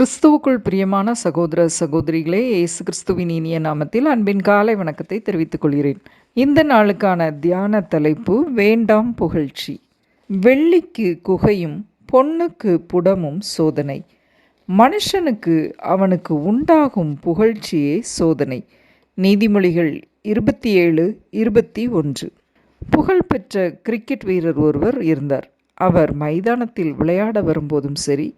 கிறிஸ்துவுக்குள் பிரியமான சகோதர சகோதரிகளே இயேசு கிறிஸ்துவின் இனிய நாமத்தில் அன்பின் காலை வணக்கத்தை தெரிவித்துக் கொள்கிறேன். இந்த நாளுக்கான தியான தலைப்பு வேண்டாம் புகழ்ச்சி. வெள்ளிக்கு குகையும் பொண்ணுக்கு புடமும் சோதனை. மனுஷனுக்கு அவனுக்கு உண்டாகும் புகழ்ச்சியே சோதனை. நீதிமொழிகள் இருபத்தி ஏழு இருபத்தி ஒன்று புகழ்பெற்ற கிரிக்கெட் வீரர் ஒருவர் இருந்தார். அவர் மைதானத்தில் விளையாட வரும்போதும் சரி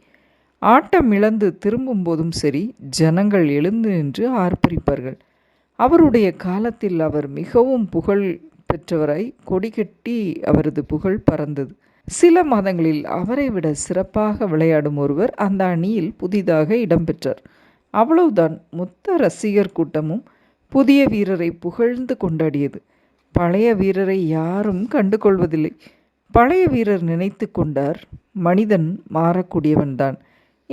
ஆட்டம் இழந்து திரும்பும் போதும் சரி ஜனங்கள் எழுந்து நின்று ஆர்ப்பரிப்பார்கள். அவருடைய காலத்தில் அவர் மிகவும் புகழ் பெற்றவராய் கொடிகட்டி அவரது புகழ் பறந்தது. சில மாதங்களில் அவரை விட சிறப்பாக விளையாடும் ஒருவர் அந்த அணியில் புதிதாக இடம்பெற்றார் அவ்வளவுதான் மொத்த ரசிகர் கூட்டமும் புதிய வீரரை புகழ்ந்து கொண்டாடியது. பழைய வீரரை யாரும் கண்டுகொள்வதில்லை. பழைய வீரர் நினைத்து கொண்டார் மனிதன் மாறக்கூடியவன்தான்.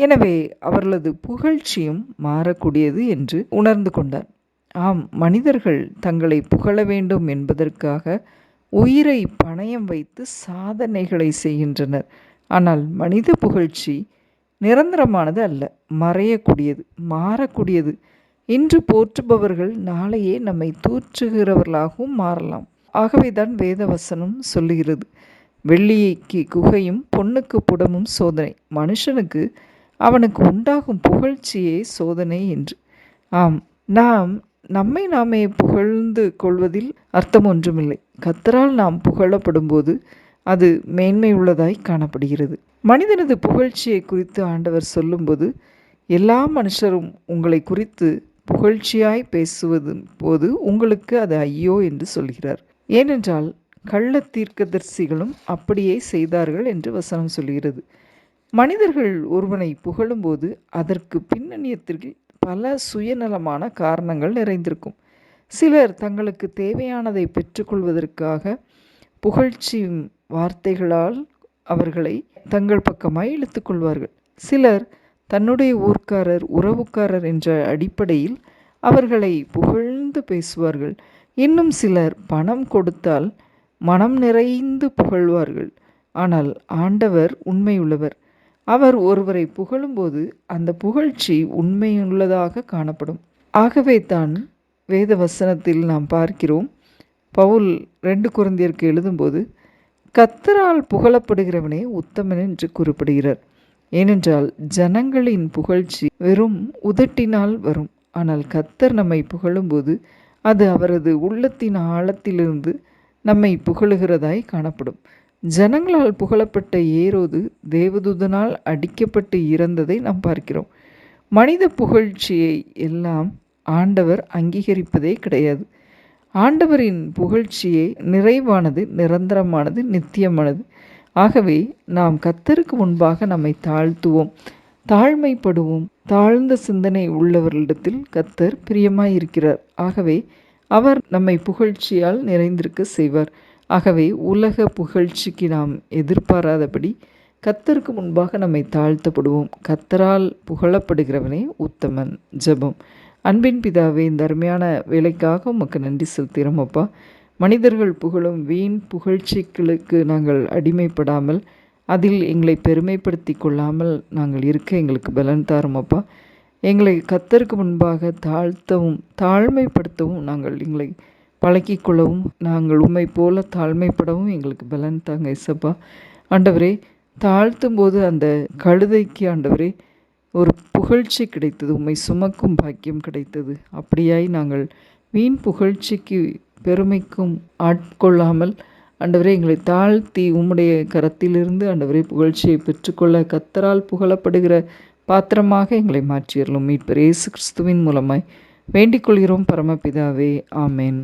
எனவே அவர்களது புகழ்ச்சியும் மாறக்கூடியது என்று உணர்ந்து கொண்டார். ஆம் மனிதர்கள் தங்களை புகழ வேண்டும் என்பதற்காக உயிரை பணயம் வைத்து சாதனைகளை செய்கின்றனர். ஆனால் மனித புகழ்ச்சி நிரந்தரமானது அல்ல மறையக்கூடியது மாறக்கூடியது. இன்று போற்றுபவர்கள் நாளையே நம்மை தூற்றுகிறவர்களாகவும் மாறலாம். ஆகவேதான் வேதவசனம் சொல்லுகிறது வெள்ளியைக்கு குகையும் பொண்ணுக்கு புடமும் சோதனை. மனுஷனுக்கு அவனுக்கு உண்டாகும் புகழ்ச்சியே சோதனை என்று. ஆம் நாம் நம்மை நாமே புகழ்ந்து கொள்வதில் அர்த்தம் ஒன்றுமில்லை. கத்தரால் நாம் புகழப்படும்போது அது மேன்மை உள்ளதாய் காணப்படுகிறது. மனிதனது புகழ்ச்சியை குறித்து ஆண்டவர் சொல்லும்போது எல்லா மனுஷரும் உங்களை குறித்து புகழ்ச்சியாய் பேசுவது போது உங்களுக்கு அது ஐயோ என்று சொல்கிறார். ஏனென்றால் கள்ள தீர்க்கதரிசிகளும் அப்படியே செய்தார்கள் என்று வசனம் சொல்கிறது. மனிதர்கள் ஒருவனை புகழும்போது அதற்கு பின்னணியத்திற்கு பல சுயநலமான காரணங்கள் நிறைந்திருக்கும். சிலர் தங்களுக்கு தேவையானதை பெற்றுக்கொள்வதற்காக புகழ்ச்சி வார்த்தைகளால் அவர்களை தங்கள் பக்கமாய் இழுத்துக்கொள்வார்கள் சிலர் தன்னுடைய ஊர்க்காரர் உறவுக்காரர் என்ற அடிப்படையில் அவர்களை புகழ்ந்து பேசுவார்கள். இன்னும் சிலர் பணம் கொடுத்தால் மனம் நிறைந்து புகழ்வார்கள். ஆனால் ஆண்டவர் உண்மையுள்ளவர். அவர் ஒருவரை புகழும்போது அந்த புகழ்ச்சி உண்மையுள்ளதாக காணப்படும். ஆகவே தான் வேத வசனத்தில் நாம் பார்க்கிறோம். பவுல் ரெண்டு குழந்தையருக்கு எழுதும்போது கத்தரால் புகழப்படுகிறவனே உத்தமன் என்று குறிப்பிடுகிறார். ஏனென்றால் ஜனங்களின் புகழ்ச்சி வெறும் உதட்டினால் வரும். ஆனால் கத்தர் நம்மை புகழும்போது அது அவரது உள்ளத்தின் ஆழத்திலிருந்து நம்மை புகழுகிறதாய் காணப்படும். ஜனங்களால் புகழப்பட்ட ஏரோது தேவதூதனால் அடிக்கப்பட்டு இறந்ததை நாம் பார்க்கிறோம். மனித புகழ்ச்சியை எல்லாம் ஆண்டவர் அங்கீகரிப்பதே கிடையாது. ஆண்டவரின் புகழ்ச்சியை நிறைவானது நிரந்தரமானது நித்தியமானது. ஆகவே நாம் கத்தருக்கு முன்பாக நம்மை தாழ்த்துவோம். தாழ்மைப்படுவோம். தாழ்ந்த சிந்தனை உள்ளவர்களிடத்தில் கத்தர் பிரியமாயிருக்கிறார். ஆகவே அவர் நம்மை புகழ்ச்சியால் நிறைந்திருக்க செய்வார். ஆகவே உலக புகழ்ச்சிக்கு நாம் எதிர்பாராதபடி கத்தருக்கு முன்பாக நம்மை தாழ்த்தப்படுவோம். கத்தரால் புகழப்படுகிறவனே உத்தமன். ஜபம். அன்பின் பிதாவே இந்த அருமையான வேலைக்காக உமக்கு நன்றி செலுத்துகிறோம் அப்பா. மனிதர்கள் புகழும் வீண் புகழ்ச்சிகளுக்கு நாங்கள் அடிமைப்படாமல் அதில் எங்களை பெருமைப்படுத்தி கொள்ளாமல் நாங்கள் இருக்க எங்களுக்கு பலன் தாரும் அப்பா. எங்களை கத்தருக்கு முன்பாக தாழ்த்தவும் தாழ்மைப்படுத்தவும் நாங்கள் எங்களை பழக்கிக்கொள்ளவும் நாங்கள் உண்மை போல தாழ்மைப்படவும் எங்களுக்கு பலன் தாங்க இசப்பா ஆண்டவரே தாழ்த்தும் போது அந்த கழுதைக்கு ஆண்டவரே ஒரு புகழ்ச்சி கிடைத்தது உண்மை சுமக்கும் பாக்கியம் கிடைத்தது. அப்படியாய் நாங்கள் வீண் புகழ்ச்சிக்கு பெருமைக்கும் ஆட்கொள்ளாமல் ஆண்டவரே எங்களை தாழ்த்தி உம்முடைய கரத்திலிருந்து ஆண்டவரே புகழ்ச்சியை பெற்றுக்கொள்ள கத்தரால் புகழப்படுகிற பாத்திரமாக எங்களை மாற்றியறலும் மீட்பர் இயேசு கிறிஸ்துவின் மூலமாய் வேண்டிக் கொள்கிறோம் பரமபிதாவே. ஆமேன்.